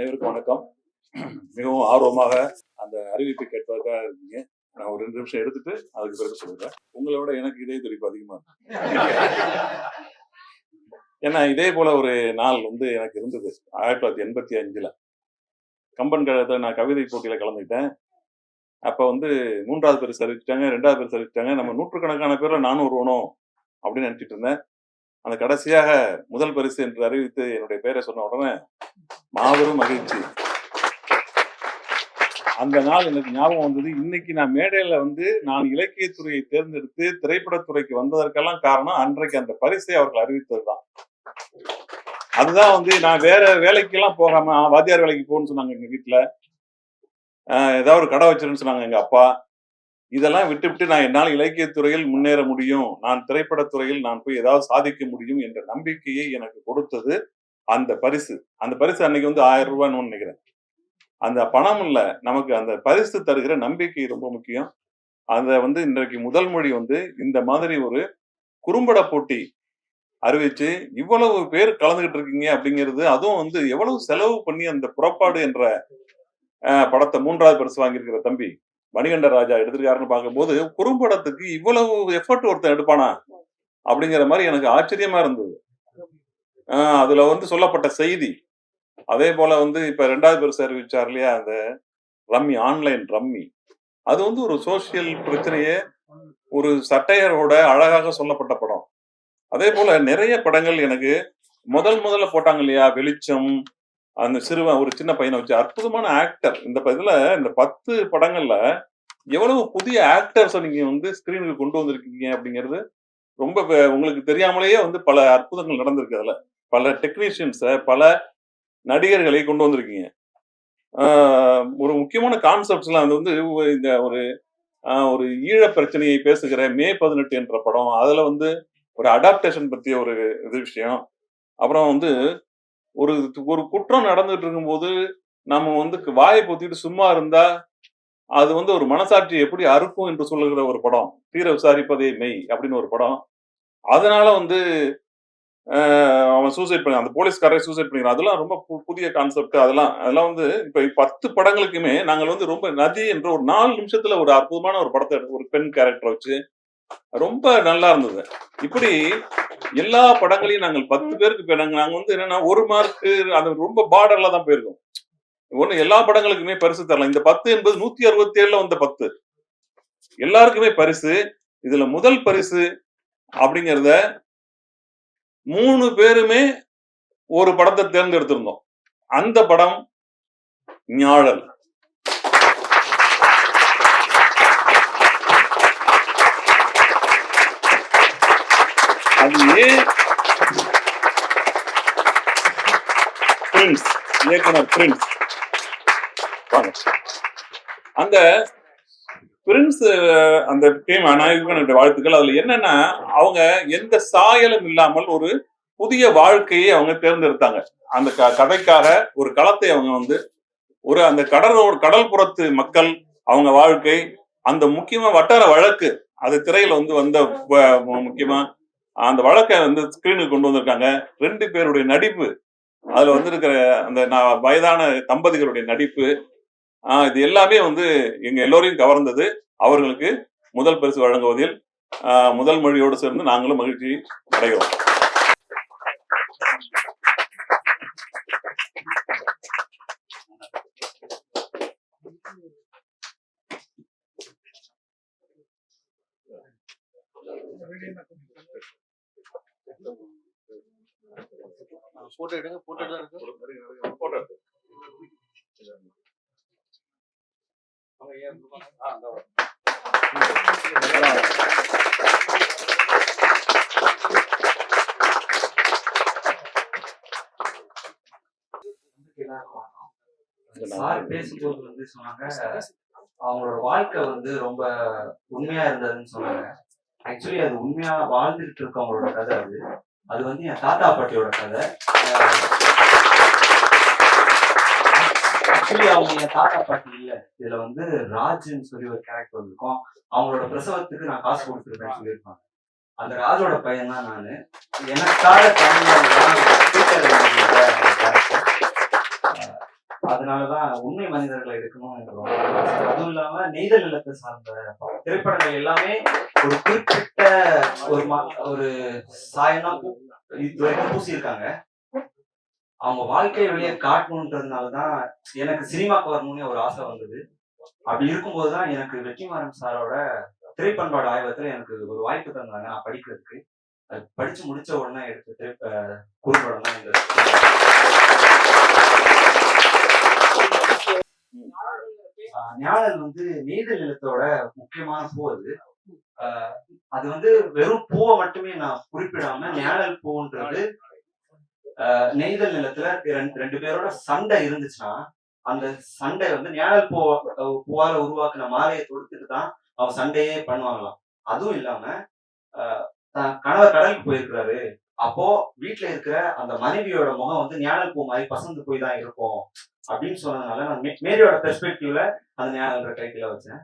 அனைவருக்கும் வணக்கம். மிகவும் ஆர்வமாக அந்த அறிவிப்பை கேட்பதற்காக இருக்கீங்க. நான் ஒரு ரெண்டு நிமிஷம் எடுத்துட்டு அதுக்கு பிறகு சொல்றேன். உங்களோட எனக்கு இதே துடிப்பு அதிகமா இருக்கு. ஏன்னா இதே போல ஒரு நாள் வந்து எனக்கு இருந்தது. ஆயிரத்தி தொள்ளாயிரத்தி எண்பத்தி அஞ்சுல. கம்பன் கழகத்தில் நான் கவிதை போட்டியில கலந்துக்கிட்டேன். அப்ப வந்து மூன்றாவது பேர் சரிச்சிட்டாங்க ரெண்டாவது பேர் சரிச்சிட்டாங்க நம்ம நூற்றுக்கணக்கான பேர்ல நானும் வருவனும் அப்படின்னு நினைச்சிட்டு இருந்தேன். அந்த கடைசியாக முதல் பரிசு என்று அறிவித்து என்னுடைய பேரை சொன்ன உடனே மாபெரும் மகிழ்ச்சி. அந்த நாள் எனக்கு ஞாபகம் வந்தது. இன்னைக்கு நான் மேடையில வந்து நான் இலக்கியத்துறையை தேர்ந்தெடுத்து திரைப்படத்துறைக்கு வந்ததற்கெல்லாம் காரணம் அன்றைக்கு அந்த பரிசை அவர்கள் அறிவித்ததுதான். அதுதான் வந்து நான் வேற வேலைக்கெல்லாம் போகாம வாத்தியார் வேலைக்கு போகணும்னு சொன்னாங்க எங்க வீட்டுல ஆஹ் ஏதாவது ஒரு கடை வச்சிருன்னு சொன்னாங்க எங்க அப்பா. இதெல்லாம் விட்டுவிட்டு நான் என்னால் இலக்கியத்துறையில் முன்னேற முடியும் நான் திரைப்படத்துறையில் நான் போய் ஏதாவது சாதிக்க முடியும் என்ற நம்பிக்கையை எனக்கு கொடுத்தது அந்த பரிசு. அந்த பரிசு அன்னைக்கு வந்து ஆயிரம் ரூபான்னு நினைக்கிறேன். அந்த பணம் இல்ல நமக்கு அந்த பரிசு தருகிற நம்பிக்கை ரொம்ப முக்கியம். அதை வந்து இன்றைக்கு முதல் மொழி வந்து இந்த மாதிரி ஒரு குறும்பட போட்டி அறிவிச்சு இவ்வளவு பேர் கலந்துகிட்டு இருக்கீங்க அப்படிங்கிறது அதுவும் வந்து எவ்வளவு செலவு பண்ணி அந்த புறப்பாடு என்ற படத்தை மூன்றாவது பரிசு வாங்கியிருக்கிற தம்பி. மணிகண்ட ராஜா எடுத்திருக்காருன்னு பார்க்கும்போது குறும்படத்துக்கு இவ்வளவு எஃபர்ட் ஒருத்தன் எடுப்பானா? அப்படிங்கிற மாதிரி எனக்கு ஆச்சரியமா இருந்தது. ஆஹ் அதுல வந்து சொல்லப்பட்ட செய்தி. அதே போல வந்து இப்ப ரெண்டாவது பேர் அறிவிச்சார் இல்லையா அந்த ரம்மி ஆன்லைன் ரம்மி. அது வந்து ஒரு சோசியல் பிரச்சனையே ஒரு சட்டையரோட அழகாக சொல்லப்பட்ட படம். அதே போல நிறைய படங்கள் எனக்கு முதல் முதல்ல போட்டாங்க இல்லையா வெளிச்சம் அந்த சிறுவன் ஒரு சின்ன பையனை வச்சு அற்புதமான ஆக்டர் இந்த ப- இந்த பத்து படங்கள்ல எவ்வளவு புதிய ஆக்டர்ஸை நீங்க வந்து ஸ்கிரீனுக்கு கொண்டு வந்திருக்கீங்க அப்படிங்கிறது ரொம்ப உங்களுக்கு தெரியாமலேயே வந்து பல அற்புதங்கள் நடந்திருக்கு அதுல. பல டெக்னீஷியன்ஸை பல நடிகர்களை கொண்டு வந்திருக்கீங்க. ஒரு முக்கியமான கான்செப்ட்ஸ்லாம் அது வந்து இந்த ஒரு ஒரு ஈழ பிரச்சனையை பேசுகிற மே பதினெட்டு என்ற படம். அதில் வந்து ஒரு அடாப்டேஷன் பற்றிய ஒரு இது விஷயம். அப்புறம் வந்து ஒரு ஒரு குற்றம் நடந்துட்டு இருக்கும்போது நம்ம வந்து வாயை பொத்திட்டு சும்மா இருந்தா அது வந்து ஒரு மனசாட்சி எப்படி அறுக்கும் என்று சொல்லுகிற ஒரு படம். தீர விசாரிப்பதே மெய் அப்படின்னு ஒரு படம். அதனால வந்து அவன் சூசைட் பண்ணி அந்த போலீஸ்காரரை சூசைட் பண்ணிக்கிறான். அதெல்லாம் ரொம்ப பு- புதிய கான்செப்ட் அதெல்லாம் அதெல்லாம் வந்து இப்ப பத்து படங்களுக்குமே நாங்கள் வந்து ரொம்ப நதி என்ற ஒரு நாலு நிமிஷத்துல ஒரு அற்புதமான ஒரு படத்தை எடுத்து- ஒரு பெண் கேரக்டர் வச்சு ரொம்ப நல்லா இருந்தது. இப்படி எல்லா படங்களையும் நாங்கள் பத்து பேருக்கு போய் நாங்க நாங்க வந்து என்னன்னா ஒரு மார்க்கு அது ரொம்ப பார்டர்ல தான் போயிருக்கோம். ஒண்ணு எல்லா படங்களுக்குமே பரிசு தரலாம். இந்த பத்து என்பது நூத்தி அறுபத்தி ஏழுல வந்த பத்து. எல்லாருக்குமே பரிசு. இதுல முதல் பரிசு அப்படிங்கிறத மூணு பேருமே ஒரு படத்தை தேர்ந்தெடுத்திருந்தோம். அந்த படம் ஞாழல். பிரின்ஸ் இயக்குனர் பிரின்ஸ் அந்த பிரின்ஸ் அந்த டீம் அநாயகனுடைய வாழ்த்துக்கள். அதுல என்னன்னா அவங்க எந்த சாயலும் இல்லாமல் ஒரு புதிய வாழ்க்கையை அவங்க தேர்ந்தெடுத்தாங்க. அந்த க- கதைக்காக ஒரு களத்தை அவங்க வந்து ஒரு அந்த கடலோடு கடல்புறத்து மக்கள் அவங்க வாழ்க்கை அந்த முக்கியமா வட்டார வழக்கு அது திரையில வந்து வந்த முக்கியமா அந்த வழக்கை வந்து ஸ்கிரீனுக்கு கொண்டு வந்திருக்காங்க. ரெண்டு பேருடைய நடிப்பு அதுல வந்திருக்கிற அந்த நான் வயதான தம்பதிகளுடைய நடிப்பு ஆஹ் இது எல்லாமே வந்து எங்க எல்லோரையும் கவர்ந்தது. அவர்களுக்கு முதல் பரிசு வழங்குவதில் ஆஹ் முதல் மொழியோடு சேர்ந்து நாங்களும் மகிழ்ச்சி அடைகிறோம். போட்டோ எடுங்க போட்டோ தான் இருக்கு போட்டோ எடுத்து. சார் பேசும்போது வந்து சொன்னாங்க அவங்களோட வாழ்க்கை வந்து ரொம்ப உண்மையா இருந்ததுன்னு சொன்னாங்க ஆக்சுவலி அது உண்மையா வாழ்ந்துட்டு இருக்கவங்களோட கதை அது அது வந்து என் தாத்தா பாட்டியோட கதை. ஆக்சுவலி அவங்க என் தாத்தா பாட்டி இல்ல. இதுல வந்து ராஜ்னு சொல்லி ஒரு கேரக்டர் இருக்கும் அவங்களோட பிரசவத்துக்கு நான் காசு கொடுத்துருக்கேன் சொல்லியிருப்பாங்க. அந்த ராஜோட பையன் தான் நானு. எனக்காக அதனாலதான் உண்மை மனிதர்களை எடுக்கணும் அதுவும் இல்லாம நெய்தல் நிலத்தை சார்ந்த திரைப்படங்கள் எல்லாமே ஒரு குறிப்பிட்ட ஒரு ஒரு சாயம் இது வரைக்கும் பூசியிருக்காங்க. அவங்க வாழ்க்கையை வெளியே காட்டணுன்றதுனாலதான் எனக்கு சினிமாக்கு வரணும்னு ஒரு ஆசை வந்தது. அப்படி இருக்கும்போதுதான் எனக்கு வெற்றிமாறன் சாரோட திரைப்பண்பாடு ஆய்வகத்துல எனக்கு ஒரு வாய்ப்பு தந்தாங்க. நான் படிக்கிறதுக்கு. அது படிச்சு முடிச்ச உடனே எடுத்த திரைப்ப அஹ் குறும்படம் தான் இந்த ஞாழல் வந்து நெய்தல் நிலத்தோட முக்கியமான பூ அது. ஆஹ் அது வந்து வெறும் பூவை மட்டுமே நான் குறிப்பிடாம ஞாழல் பூன்றது ஆஹ் நெய்தல் நிலத்துல ரெண்டு ரெண்டு பேரோட சண்டை இருந்துச்சுன்னா அந்த சண்டை வந்து ஞாழல் பூ பூவால உருவாக்குன மாலையை தொடுத்துட்டு தான் அவன் சண்டையே பண்ணுவாங்களாம். அதுவும் இல்லாம ஆஹ் கணவர் கடலுக்கு போயிருக்கிறாரு. அப்போ வீட்டுல இருக்கிற அந்த மனைவியோட முகம் வந்து ஞாழல் பூ மாதிரி பசந்து போய் தான் இருக்கும் அப்படின்னு சொன்னதுனால நான் மேரியோட பெர்ஸ்பெக்டிவ்ல அந்த ஞானன்ற டைட்டில வச்சேன்.